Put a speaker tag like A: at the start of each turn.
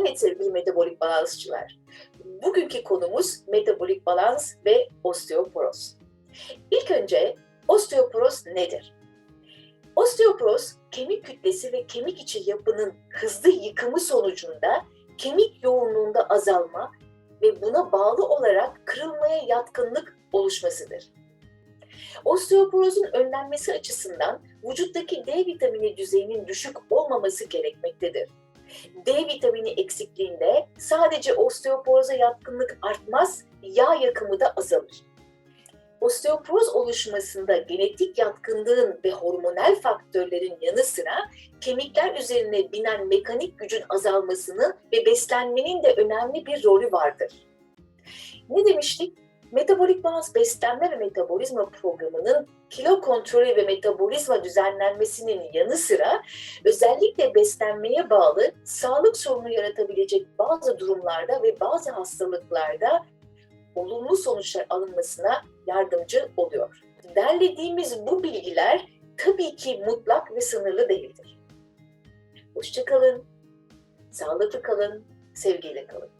A: Evet sevgili metabolik balansçılar. Bugünkü konumuz metabolik balans ve osteoporoz. İlk önce osteoporoz nedir? Osteoporoz kemik kütlesi ve kemik içi yapının hızlı yıkımı sonucunda kemik yoğunluğunda azalma ve buna bağlı olarak kırılmaya yatkınlık oluşmasıdır. Osteoporozun önlenmesi açısından vücuttaki D vitamini düzeyinin düşük olmaması gerekmektedir. D vitamini eksikliğinde sadece osteoporoza yatkınlık artmaz, yağ yakımı da azalır. Osteoporoz oluşmasında genetik yatkınlığın ve hormonal faktörlerin yanı sıra kemikler üzerine binen mekanik gücün azalmasının ve beslenmenin de önemli bir rolü vardır. Ne demiştik? Metabolik balans beslenme ve metabolizma programının kilo kontrolü ve metabolizma düzenlenmesinin yanı sıra özellikle beslenmeye bağlı sağlık sorunu yaratabilecek bazı durumlarda ve bazı hastalıklarda olumlu sonuçlar alınmasına yardımcı oluyor. Derlediğimiz bu bilgiler tabii ki mutlak ve sınırlı değildir. Hoşçakalın, sağlıklı kalın, sevgiyle kalın.